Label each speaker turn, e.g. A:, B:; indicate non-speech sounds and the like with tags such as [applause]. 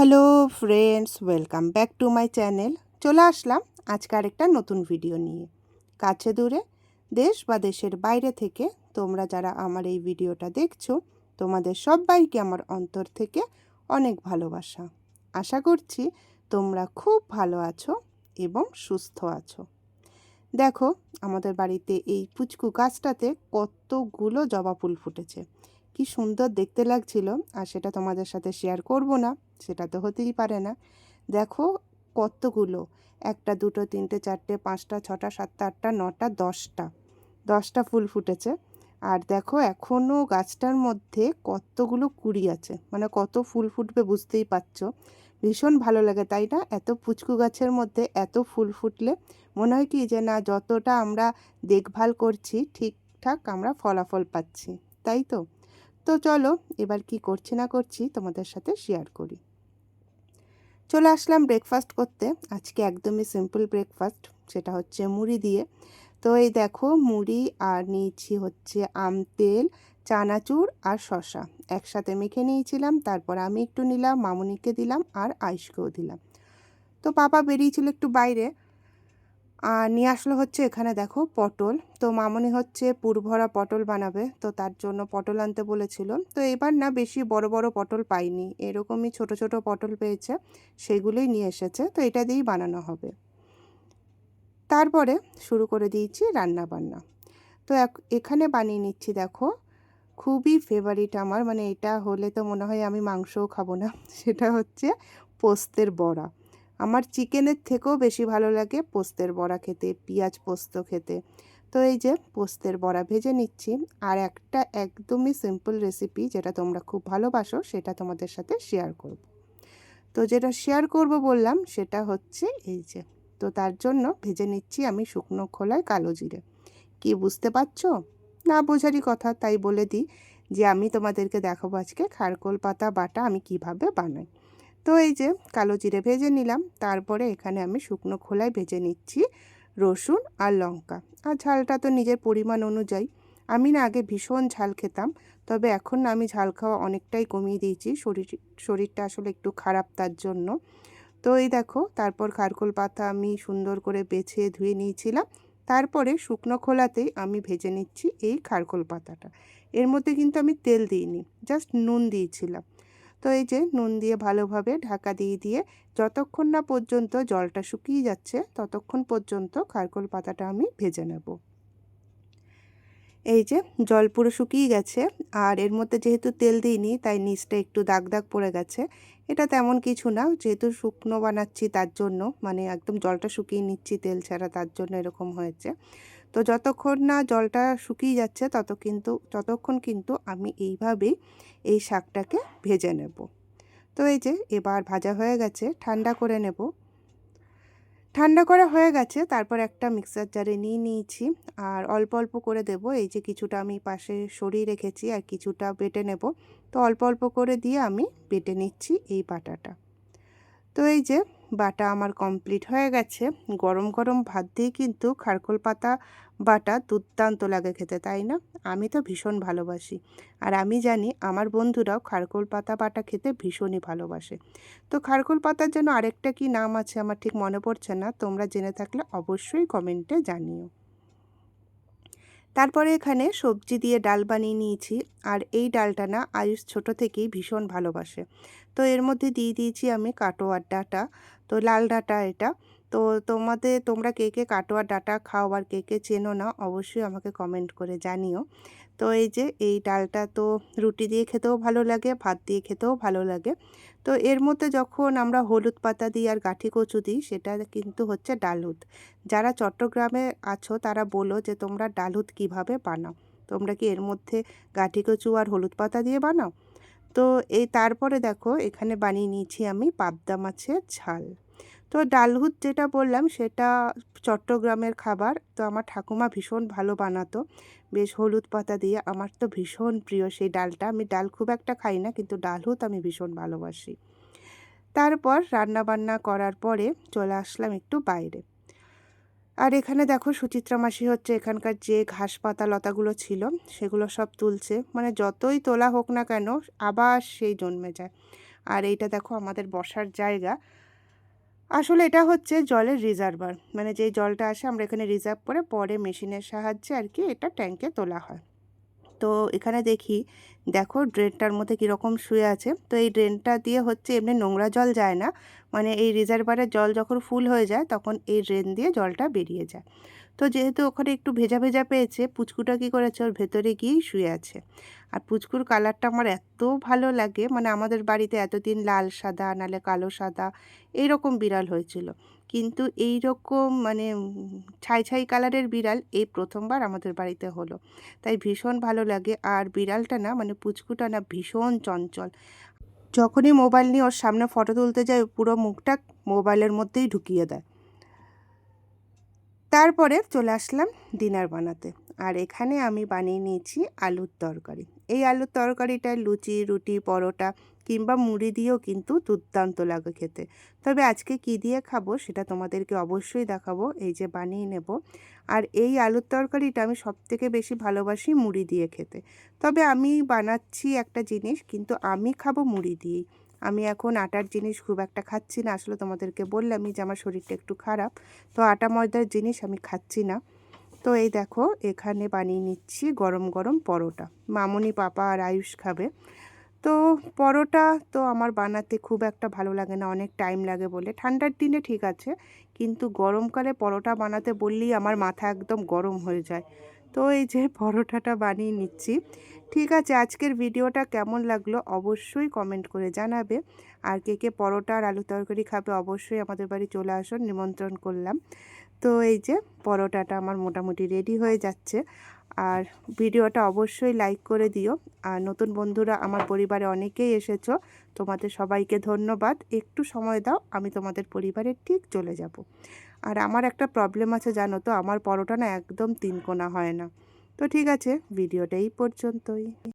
A: Hello friends welcome back to my channel চলে আসলাম আজকে আরেকটা নতুন ভিডিও নিয়ে। কাছে দূরে, দেশ বা দেশের বাইরে থেকে তোমরা যারা আমার এই ভিডিওটা দেখছ, তোমাদের সবাইকে আমার অন্তর থেকে অনেক ভালোবাসা। আশা করছি তোমরা খুব ভালো আছো এবং সুস্থ আছো। দেখো, আমাদের বাড়িতে এই পুচকু গাছটাতে কতগুলো জবা ফুল ফুটেছে। কি সুন্দর দেখতে লাগছিল, আর সেটা তোমাদের সাথে শেয়ার করব না। সেটা তো হতেই পারে না। দেখো কতগুলো? একটা, দুটো, তিনটে, চারটে, পাঁচটা, ছটা, সাতটা, আটটা, নটা, দশটা। দশটা ফুল ফুটেছে। আর দেখো এখনও গাছটার মধ্যে কতগুলো কুড়ি আছে। মানে কত ফুল ফুটবে বুঝতেই পারছ। ভীষণ ভালো লাগে, তাই না? এত পুচকু গাছের মধ্যে এত ফুল ফুটলে মনে হয় কি যে না, যতটা আমরা দেখভাল করছি, ঠিকঠাক আমরা ফলাফল পাচ্ছি। তাই তো? তো চলো, এবার কি করছি না করছি তোমাদের সাথে শেয়ার করি। চলে আসলাম ব্রেকফাস্ট করতে। আজকে একদমই সিম্পল ব্রেকফাস্ট সেটা হচ্ছে মুড়ি দিয়ে। তো এই দেখো, মুড়ি আর নিয়েছি হচ্ছে আম, তেল, চানাচুর আর শশা একসাথে মেখে নিয়েছিলাম, তারপর আমি একটু নিলাম, মামুনিকে দিলাম আর আইসকেও দিলাম। তো পাপা বেরিয়েছিল একটু বাইরে আর নিয়ে আসলো হচ্ছে এখানে দেখো পটল। তো মামনি হচ্ছে পুরভরা পটল বানাবে, তো তার জন্য পটল আনতে বলেছিল। তো এবার না বেশি বড় বড় পটল পাইনি, এরকমই ছোট ছোট পটল পেয়েছে, সেগুলোই নিয়ে এসেছে, তো এটা দিয়েই বানানো হবে। তারপরে শুরু করে দিয়েছি রান্না বান্না। তো এখানে বানিয়ে নিচ্ছি দেখো, খুবই ফেভারিট আমার মানে এটা হলে তো মনে হয় আমি মাংসও খাব না, [laughs] সেটা হচ্ছে পোস্তের বড়া। আমার চিকেনের থেকেও বেশি ভালো লাগে পোস্তের বড়া খেতে, পেঁয়াজ পোস্ত খেতে। তো এই যে পোস্তের বড়া ভেজে নিচ্ছি আর একটা একদমই সিম্পল রেসিপি যেটা তোমরা খুব ভালোবাসো সেটা তোমাদের সাথে শেয়ার করব। তো যেটা শেয়ার করব বললাম সেটা হচ্ছে এই যে, তো তার জন্য ভেজে নিচ্ছি আমি শুকনো খোলায় কালো জিরে। কি বুঝতে পারছ? না বোঝারই কথা, তাই বলে দিই যে আমি তোমাদেরকে দেখাবো আজকে খারকোল পাতা বাটা আমি কীভাবে বানাই। তো এই যে কালো জিরে ভেজে নিলাম। তারপরে এখানে আমি শুকনো খোলায় ভেজে নিচ্ছি রসুন আর লঙ্কা। আর ঝালটা তো নিজের পরিমাণ অনুযায়ী। আমি না আগে ভীষণ ঝাল খেতাম, তবে এখন আমি ঝাল খাওয়া অনেকটাই কমিয়ে দিয়েছি। শরীর, শরীরটা আসলে একটু খারাপ তার জন্য। তো এই দেখো, তারপর খারকোল পাতা আমি সুন্দর করে বেছে ধুয়ে নিয়েছিলাম। তারপরে শুকনো খোলাতেই আমি ভেজে নিচ্ছি এই খারকোল পাতাটা। এর মধ্যে কিন্তু আমি তেল দিইনি, জাস্ট নুন দিয়েছিলাম। তো এই যে নুন দিয়ে ভালোভাবে ঢাকা দিয়ে দিয়ে যতক্ষণ না পর্যন্ত জলটা শুকিয়ে যাচ্ছে, ততক্ষণ পর্যন্ত খারকোল পাতাটা আমি ভেজে নেব। এই যে জল পুরো শুকিয়ে গেছে, আর এর মধ্যে যেহেতু তেল দিইনি, তাই নিচটা একটু দাগ দাগ পড়ে গেছে। এটা তেমন কিছু না, যেহেতু শুকনো বানাচ্ছি তার জন্য মানে একদম জলটা শুকিয়ে নিচ্ছি তেল ছাড়া তার জন্য এরকম হয়েছে। তো যতক্ষণ না জলটা শুকিয়ে যাচ্ছে তত কিন্তু, ততক্ষণ কিন্তু আমি এইভাবেই এই শাকটাকে ভেজে নেব। তো এই যে এবার ভাজা হয়ে গেছে, ঠান্ডা করে নেব। ঠান্ডা করা হয়ে গেছে, তারপর একটা মিক্সার জারে নিয়ে নিয়েছি আর অল্প অল্প করে দেব। এই যে কিছুটা আমি পাশে সরিয়ে রেখেছি আর কিছুটা বেটে নেব। তো অল্প অল্প করে দিয়ে আমি বেটে নিচ্ছি এই বাটাটা। তো এই যে বাটা আমার কমপ্লিট হয়ে গেছে। গরম গরম ভাত দিয়ে কিন্তু খারকোল পাতা বাটা দুর্দান্ত লাগে খেতে, তাই না? আমি তো ভীষণ ভালোবাসি। আর আমি জানি আমার বন্ধুরাও খারকোল পাতা বাটা খেতে ভীষণই ভালোবাসে। তো খারকোল পাতার জন্য আরেকটা কি নাম আছে আমার ঠিক মনে পড়ছে না। তোমরা জেনে থাকলে অবশ্যই কমেন্টে জানিও। তারপরে এখানে সবজি দিয়ে ডাল বানিয়ে নিয়েছি। আর এই ডালটা না আয়ুষ ছোট থেকেই ভীষণ ভালোবাসে। তো এর মধ্যে দিয়ে দিয়েছি আমি কাটোয়ার ডাটা। তো লাল ডাটা এটা। তো তোমাদের তোমরা কে কে কাটোয়ার ডাটা খাও আর কে কে চেনো না, অবশ্যই আমাকে কমেন্ট করে জানিও। তো এই যে, এই ডালটা তো রুটি দিয়ে খেতেও ভালো লাগে, ভাত দিয়ে খেতেও ভালো লাগে। তো এর মধ্যে যখন আমরা হলুদ পাতা দিই আর গাঠি কচু দিই, সেটা কিন্তু হচ্ছে ডালহুদ। যারা চট্টগ্রামে আছো, তারা বলো যে, তোমরা ডালহুদ কীভাবে বানাও? তোমরা কি এর মধ্যে গাঠি কচু আর হলুদ পাতা দিয়ে বানাও? তো এই তারপরে দেখো, এখানে বানিয়ে নিয়েছি আমি পাবদা মাছের ঝাল। তো ডালহুদ যেটা বললাম, সেটা চট্টগ্রামের খাবার। তো আমার ঠাকুমা ভীষণ ভালো বানাতো। বেশ হলুদ পাতা দিয়ে। আমার তো ভীষণ প্রিয় সেই ডালটা। আমি ডাল খুব একটা খাই না, কিন্তু ডালহুদ আমি ভীষণ ভালোবাসি। তারপর রান্না বান্না করার পরে চলে আসলাম একটু বাইরে। আর এখানে দেখো সুচিত্রা মাসি হচ্ছে এখানকার যে ঘাস পাতা লতাগুলো ছিল, সেগুলো সব তুলছে। মানে যতই তোলা হোক না কেন, আবার সেই জন্মে যায়। আর এইটা দেখো আমাদের বসার জায়গা। আসলে এটা হচ্ছে জলের রিজার্ভার মানে যে জলটা আসে আমরা এখানে রিজার্ভ করে পরে মেশিনের সাহায্যে আর কি এটা ট্যাঙ্কে তোলা হয়। তো এখানে দেখি, দেখো ড্রেনটার মধ্যে কীরকম শুয়ে আছে। তো এই ড্রেনটা দিয়ে হচ্ছে এমনি নোংরা জল যায় না মানে এই রিজার্ভারের জল যখন ফুল হয়ে যায় তখন এই ড্রেন দিয়ে জলটা বেরিয়ে যায়। তো যেহেতু ওখানে একটু ভেজা ভেজা পেয়েছে, পুচকুটা কী করেছে? ওর ভেতরে গিয়েই শুয়ে আছে। আর পুচকুর কালারটা আমার এত ভালো লাগে মানে আমাদের বাড়িতে এতদিন লাল সাদা নালে কালো সাদা, এইরকম বিড়াল হয়েছিল। কিন্তু এই রকম মানে ছাই ছাই কালারের বিড়াল এই প্রথমবার আমাদের বাড়িতে হলো। তাই ভীষণ ভালো লাগে। আর বিড়ালটা না মানে পুচকুটা না ভীষণ চঞ্চল। যখনই মোবাইল নিয়ে ওর সামনে ফটো তুলতে যায় পুরো মুখটা মোবাইলের মধ্যেই ঢুকিয়ে দেয়। তারপরে চলে আসলাম ডিনার বানাতে। আর এখানে আমি বানিয়ে নিয়েছি আলুর তরকারি। এই আলুর তরকারিটা লুচি, রুটি, পরোটা কিংবা মুড়ি দিয়েও কিন্তু দুর্দান্ত লাগে খেতে। তবে আজকে কি দিয়ে খাব সেটা তোমাদেরকে অবশ্যই দেখাবো। এই যে বানিয়ে নেব। আর এই আলুর তরকারিটা আমি সবথেকে বেশি ভালোবাসি মুড়ি দিয়ে খেতে। তবে আমি বানাচ্ছি একটা জিনিস, কিন্তু আমি খাব মুড়ি দিয়েই। আমি এখন আটার জিনিস খুব একটা খাচ্ছি না। আসলে তোমাদেরকে বললামই যে আমার শরীরটা একটু খারাপ। তো আটা ময়দার জিনিস আমি খাচ্ছি না। তো এই দেখো, এখানে বানিয়ে নিচ্ছি গরম গরম পরোটা। মামনি পাপা আর আয়ুষ খাবে। তো পরোটা তো আমার বানাতে খুব একটা ভালো লাগে না, অনেক টাইম লাগে বলে। ঠান্ডার দিনে ঠিক আছে, কিন্তু গরমকালে পরোটা বানাতে বললেই আমার মাথা একদম গরম হয়ে যায়। তো এই যে পরোটাটা বানিয়ে নিচ্ছি। ঠিক আছে, আজকের ভিডিওটা কেমন লাগল অবশ্যই কমেন্ট করে জানাবে। আর কে কে পরোটা আর আলু তরকারি খাবে অবশ্যই আমাদের বাড়ি চলে আসুন নিমন্ত্রণ করলাম। তো এই যে পরোটাটা আমার মোটামুটি রেডি হয়ে যাচ্ছে। আর ভিডিওটা অবশ্যই লাইক করে দিও। আর নতুন বন্ধুরা আমার পরিবারে অনেকেই এসেছ, তোমাদের সবাইকে ধন্যবাদ। একটু সময় দাও, আমি তোমাদের পরিবারে ঠিক চলে যাব। আর আমার একটা প্রবলেম আছে, জানো তো? আমার পরোটা না একদম তিনকোনা হয় না। তো ঠিক আছে, ভিডিওটা এই পর্যন্তই।